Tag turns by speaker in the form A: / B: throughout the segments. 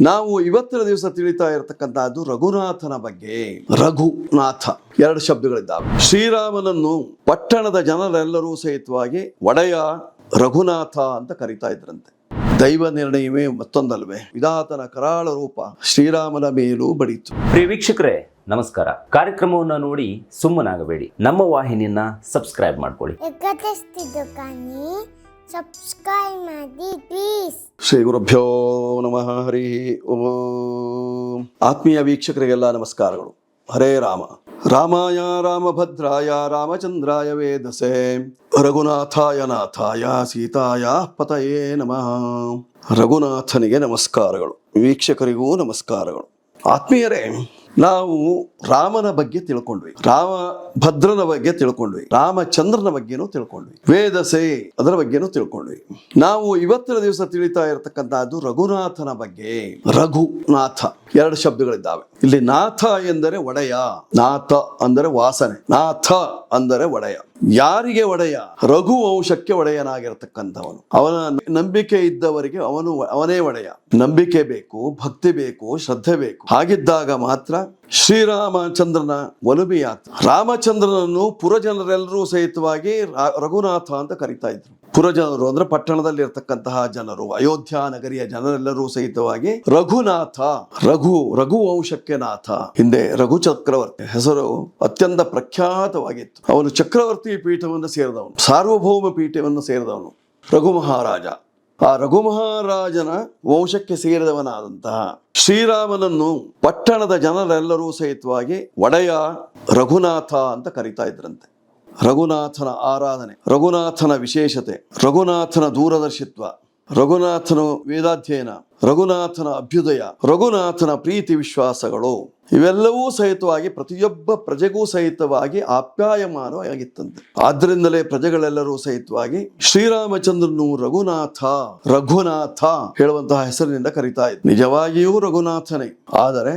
A: ನಾವು ಇವತ್ತಿನ ದಿವಸ ತಿಳಿತಾ ಇರತಕ್ಕಂತಹದ್ದು ರಘುನಾಥನ ಬಗ್ಗೆ. ರಘುನಾಥ. ಎರಡು ಶಬ್ದಗಳಿದ್ದಾವೆ. ಶ್ರೀರಾಮನನ್ನು ಪಟ್ಟಣದ ಜನರೆಲ್ಲರೂ ಸಹಿತವಾಗಿ ಒಡೆಯ ರಘುನಾಥ ಅಂತ ಕರೀತಾ ಇದ್ರಂತೆ. ದೈವ ನಿರ್ಣಯವೇ ಮತ್ತೊಂದಲ್ವೇ? ವಿಧಾತನ ಕರಾಳ ರೂಪ ಶ್ರೀರಾಮನ ಮೇಲೂ ಬಡಿತು.
B: ಪ್ರಿಯ ವೀಕ್ಷಕರೇ ನಮಸ್ಕಾರ. ಕಾರ್ಯಕ್ರಮವನ್ನು ನೋಡಿ ಸುಮ್ಮನಾಗಬೇಡಿ. ನಮ್ಮ ವಾಹಿನಿಯನ್ನ ಸಬ್ಸ್ಕ್ರೈಬ್ ಮಾಡ್ಕೊಳ್ಳಿ.
C: ಸಬ್ಸ್ಕ್ರೈಬ್ ಮಾಡಿ
A: ಶ್ರೀ ಗುರುಭ್ಯೋ ನಮಃ, ಹರಿ ಓಂ. ಆತ್ಮೀಯ ವೀಕ್ಷಕರಿಗೆಲ್ಲ ನಮಸ್ಕಾರಗಳು. ಹರೇ ರಾಮ. ರಾಮಾಯ ರಾಮಭದ್ರಾಯ ರಾಮಚಂದ್ರಾಯ ವೇದಸೆ. ರಘುನಾಥಾಯ ನಾಥಾಯ ಸೀತಾಯ ಪತಯೇ ನಮಃ. ರಘುನಾಥನಿಗೆ ನಮಸ್ಕಾರಗಳು. ವೀಕ್ಷಕರಿಗೂ ನಮಸ್ಕಾರಗಳು. ಆತ್ಮೀಯರೇ ನಾವು ರಾಮನ ಬಗ್ಗೆ ತಿಳ್ಕೊಂಡ್ವಿ. ರಾಮ ಭದ್ರನ ಬಗ್ಗೆ ತಿಳ್ಕೊಂಡ್ವಿ. ರಾಮಚಂದ್ರನ ಬಗ್ಗೆನೂ ತಿಳ್ಕೊಂಡ್ವಿ. ವೇದಸೆ ಅದರ ಬಗ್ಗೆನೂ ತಿಳ್ಕೊಂಡ್ವಿ. ನಾವು ಇವತ್ತಿನ ದಿವಸ ತಿಳಿತಾ ಇರತಕ್ಕಂತಹದ್ದು ರಘುನಾಥನ ಬಗ್ಗೆ. ರಘುನಾಥ. ಎರಡು ಶಬ್ದಗಳಿದ್ದಾವೆ. ಇಲ್ಲಿ ನಾಥ ಎಂದರೆ ಒಡೆಯ, ನಾಥ ಅಂದರೆ ವಾಸನೆ, ನಾಥ ಅಂದರೆ ಒಡೆಯ. ಯಾರಿಗೆ ಒಡೆಯ? ರಘು ವಂಶಕ್ಕೆ ಒಡೆಯನಾಗಿರತಕ್ಕಂಥವನು. ಅವನ ನಂಬಿಕೆ ಇದ್ದವರಿಗೆ ಅವನು, ಅವನೇ ಒಡೆಯ. ನಂಬಿಕೆ ಬೇಕು, ಭಕ್ತಿ ಬೇಕು, ಶ್ರದ್ಧೆ ಬೇಕು. ಹಾಗಿದ್ದಾಗ ಮಾತ್ರ ಶ್ರೀರಾಮಚಂದ್ರನ ಒಲುಮೆಯಾತ ರಾಮಚಂದ್ರನನ್ನು ಪುರಜನರೆಲ್ಲರೂ ಸಹಿತವಾಗಿ ರಘುನಾಥ ಅಂತ ಕರಿತಾ ಇದ್ರು. ಪುರಜನರು ಅಂದ್ರೆ ಪಟ್ಟಣದಲ್ಲಿ ಇರತಕ್ಕಂತಹ ಜನರು, ಅಯೋಧ್ಯ ನಗರಿಯ ಜನರೆಲ್ಲರೂ ಸಹಿತವಾಗಿ ರಘುನಾಥ, ರಘು, ರಘುವಂಶಕ್ಕೆ ನಾಥ, ಹಿಂದೆ ರಘು ಚಕ್ರವರ್ತಿ. ಹೆಸರು ಅತ್ಯಂತ ಪ್ರಖ್ಯಾತವಾಗಿತ್ತು. ಅವನು ಚಕ್ರವರ್ತಿ ಪೀಠವನ್ನು ಸೇರಿದವನು, ಸಾರ್ವಭೌಮ ಪೀಠವನ್ನು ಸೇರಿದವನು, ರಘು ಮಹಾರಾಜ. ಆ ರಘು ಮಹಾರಾಜನ ವಂಶಕ್ಕೆ ಸೇರಿದವನಾದಂತಹ ಶ್ರೀರಾಮನನ್ನು ಪಟ್ಟಣದ ಜನರೆಲ್ಲರೂ ಸಹಿತವಾಗಿ ಒಡೆಯ ರಘುನಾಥ ಅಂತ ಕರೀತಾ ಇದ್ರಂತೆ. ರಘುನಾಥನ ಆರಾಧನೆ, ರಘುನಾಥನ ವಿಶೇಷತೆ, ರಘುನಾಥನ ದೂರದರ್ಶಿತ್ವ, ರಘುನಾಥನ ವೇದಾಧ್ಯಯನ, ರಘುನಾಥನ ಅಭ್ಯುದಯ, ರಘುನಾಥನ ಪ್ರೀತಿ ವಿಶ್ವಾಸಗಳು. ಇವೆಲ್ಲವೂ ಸಹಿತವಾಗಿ, ಪ್ರತಿಯೊಬ್ಬ ಪ್ರಜೆಗೂ ಸಹಿತವಾಗಿ ಆಪ್ಯಾಯಮಾನವಾಗಿತ್ತಂತೆ. ಆದ್ದರಿಂದಲೇ ಪ್ರಜೆಗಳೆಲ್ಲರೂ ಸಹಿತವಾಗಿ ಶ್ರೀರಾಮಚಂದ್ರನು ರಘುನಾಥ ರಘುನಾಥ ಹೇಳುವಂತಹ ಹೆಸರಿನಿಂದ ಕರೀತಾ ಇದ್ದ. ನಿಜವಾಗಿಯೂ ರಘುನಾಥನೇ, ಆದರೆ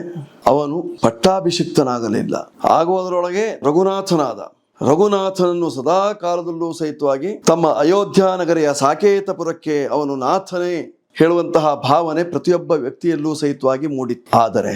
A: ಅವನು ಪಟ್ಟಾಭಿಷಿಕ್ತನಾಗಲಿಲ್ಲ. ಆಗುವುದರೊಳಗೆ ರಘುನಾಥನಾದ. ರಘುನಾಥನನ್ನು ಸದಾ ಕಾಲದಲ್ಲೂ ಸಹಿತವಾಗಿ ತಮ್ಮ ಅಯೋಧ್ಯ ನಗರಿಯ ಸಾಕೇತಪುರಕ್ಕೆ ಅವನು ನಾಥನೇ ಹೇಳುವಂತಹ ಭಾವನೆ ಪ್ರತಿಯೊಬ್ಬ ವ್ಯಕ್ತಿಯಲ್ಲೂ ಸಹಿತವಾಗಿ ಮೂಡಿತ್ತು. ಆದರೆ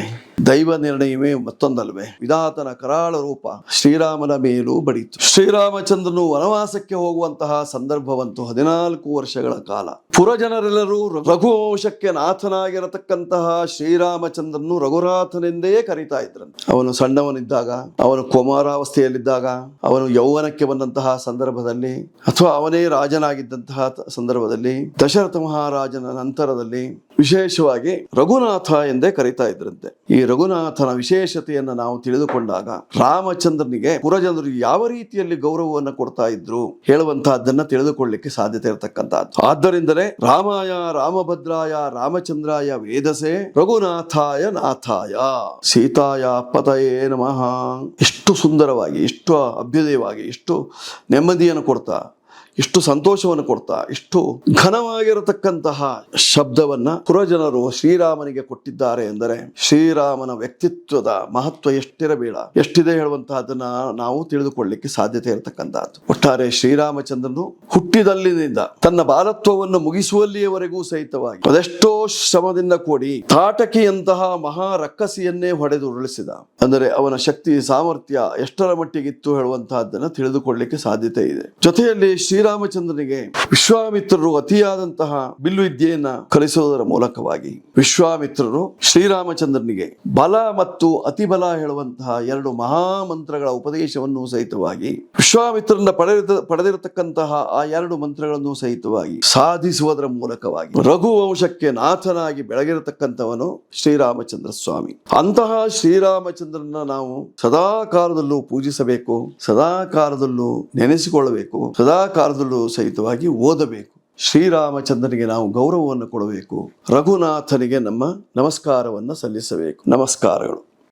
A: ದೈವ ನಿರ್ಣಯವೇ ಮತ್ತೊಂದಲ್ವೇ? ವಿಧಾತನ ಕರಾಳ ರೂಪ ಶ್ರೀರಾಮನ ಮೇಲೂ ಬಡಿತು. ಶ್ರೀರಾಮಚಂದ್ರನು ವನವಾಸಕ್ಕೆ ಹೋಗುವಂತಹ ಸಂದರ್ಭವಂತೂ ಹದಿನಾಲ್ಕು ವರ್ಷಗಳ ಕಾಲ. ಪುರಜನರೆಲ್ಲರೂ ರಘುವಂಶಕ್ಕೆ ನಾಥನಾಗಿರತಕ್ಕಂತಹ ಶ್ರೀರಾಮಚಂದ್ರನು ರಘುನಾಥನೆಂದೇ ಕರೀತಾ ಇದ್ರಂತೆ. ಅವನು ಸಣ್ಣವನಿದ್ದಾಗ, ಅವನು ಕುಮಾರಾವಸ್ಥೆಯಲ್ಲಿದ್ದಾಗ, ಅವನು ಯೌವನಕ್ಕೆ ಬಂದಂತಹ ಸಂದರ್ಭದಲ್ಲಿ, ಅಥವಾ ಅವನೇ ರಾಜನಾಗಿದ್ದಂತಹ ಸಂದರ್ಭದಲ್ಲಿ ದಶರಥ ಮಹಾರಾಜನ ನಂತರದಲ್ಲಿ ವಿಶೇಷವಾಗಿ ರಘುನಾಥ ಎಂದೇ ಕರೀತಾ ಇದ್ರಂತೆ. ಈ ರಘುನಾಥನ ವಿಶೇಷತೆಯನ್ನು ನಾವು ತಿಳಿದುಕೊಂಡಾಗ ರಾಮಚಂದ್ರನಿಗೆ ಪುರಜನರು ಯಾವ ರೀತಿಯಲ್ಲಿ ಗೌರವವನ್ನು ಕೊಡ್ತಾ ಇದ್ರು ಹೇಳುವಂತಹದ್ದನ್ನ ತಿಳಿದುಕೊಳ್ಳಿಕ್ಕೆ ಸಾಧ್ಯತೆ ಇರತಕ್ಕಂತಹದ್ದು ಆದ್ದರಿಂದಲೇ ರಾಮಾಯ ರಾಮಭದ್ರಾಯ ರಾಮಚಂದ್ರಾಯ ವೇದಸೆ ರಘುನಾಥಾಯ ನಾಥಾಯ ಸೀತಾಯ ಪತಯೇ ನಮಃ. ಎಷ್ಟು ಸುಂದರವಾಗಿ, ಎಷ್ಟು ಅಭ್ಯುದಯವಾಗಿ, ಎಷ್ಟು ನೆಮ್ಮದಿಯನ್ನು ಕೊಡ್ತಾ ಇಷ್ಟು ಸಂತೋಷವನ್ನು ಕೊಡ್ತಾ, ಇಷ್ಟು ಘನವಾಗಿರತಕ್ಕಂತಹ ಶಬ್ದವನ್ನ ಪುರಜನರು ಶ್ರೀರಾಮನಿಗೆ ಕೊಟ್ಟಿದ್ದಾರೆ ಎಂದರೆ, ಶ್ರೀರಾಮನ ವ್ಯಕ್ತಿತ್ವದ ಮಹತ್ವ ಎಷ್ಟಿರಬೇಡ, ಎಷ್ಟಿದೆ ಹೇಳುವಂತಹದನ್ನ ನಾವು ತಿಳಿದುಕೊಳ್ಳಿಕ್ಕೆ ಸಾಧ್ಯತೆ ಇರತಕ್ಕಂತಹದ್ದು ಒಟ್ಟಾರೆ ಶ್ರೀರಾಮಚಂದ್ರನು ಹುಟ್ಟಿದಲ್ಲಿನಿಂದ ತನ್ನ ಬಾಲತ್ವವನ್ನು ಮುಗಿಸುವಲ್ಲಿಯವರೆಗೂ ಸಹಿತವಾಗಿ ಅದೆಷ್ಟೋ ಶ್ರಮದಿಂದ ಕೂಡಿ ತಾಟಕಿಯಂತಹ ಮಹಾ ರಕ್ಕಸಿಯನ್ನೇ ಹೊಡೆದು ಉರುಳಿಸಿದ ಅಂದರೆ ಅವನ ಶಕ್ತಿ, ಸಾಮರ್ಥ್ಯ ಎಷ್ಟರ ಮಟ್ಟಿಗಿತ್ತು ಹೇಳುವಂತಹದ್ದನ್ನು ತಿಳಿದುಕೊಳ್ಳಲಿಕ್ಕೆ ಸಾಧ್ಯತೆ ಇದೆ. ಜೊತೆಯಲ್ಲಿ ಶ್ರೀರಾಮಚಂದ್ರನಿಗೆ ವಿಶ್ವಾಮಿತ್ರರು ಅತಿಯಾದಂತಹ ಬಿಲ್ಲು ವಿದ್ಯೆಯನ್ನ ಕಲಿಸುವುದರ ಮೂಲಕವಾಗಿ ವಿಶ್ವಾಮಿತ್ರರು ಶ್ರೀರಾಮಚಂದ್ರನಿಗೆ ಬಲ ಮತ್ತು ಅತಿಬಲ ಹೇಳುವಂತಹ ಎರಡು ಮಹಾಮಂತ್ರಗಳ ಉಪದೇಶವನ್ನು ಸಹಿತವಾಗಿ ವಿಶ್ವಾಮಿತ್ರನ ಪಡೆದ ಪಡೆದಿರತಕ್ಕಂತಹ ಆ ಎರಡು ಮಂತ್ರಗಳನ್ನು ಸಹಿತವಾಗಿ ಸಾಧಿಸುವುದರ ಮೂಲಕವಾಗಿ ರಘುವಂಶಕ್ಕೆ ನಾಥನಾಗಿ ಬೆಳಗಿರತಕ್ಕಂಥವನು ಶ್ರೀರಾಮಚಂದ್ರ ಸ್ವಾಮಿ ಅಂತಹ ಶ್ರೀರಾಮಚಂದ್ರನ ನಾವು ಸದಾ ಕಾಲದಲ್ಲೂ ಪೂಜಿಸಬೇಕು ಸದಾ ಕಾಲದಲ್ಲೂ ನೆನೆಸಿಕೊಳ್ಳಬೇಕು ಸದಾ ಕಾಲದಲ್ಲೂ ಸಹಿತವಾಗಿ ಓದಬೇಕು. ಶ್ರೀರಾಮಚಂದ್ರನಿಗೆ ನಾವು ಗೌರವವನ್ನು ಕೊಡಬೇಕು. ರಘುನಾಥನಿಗೆ ನಮ್ಮ ನಮಸ್ಕಾರವನ್ನು ಸಲ್ಲಿಸಬೇಕು. ನಮಸ್ಕಾರಗಳು.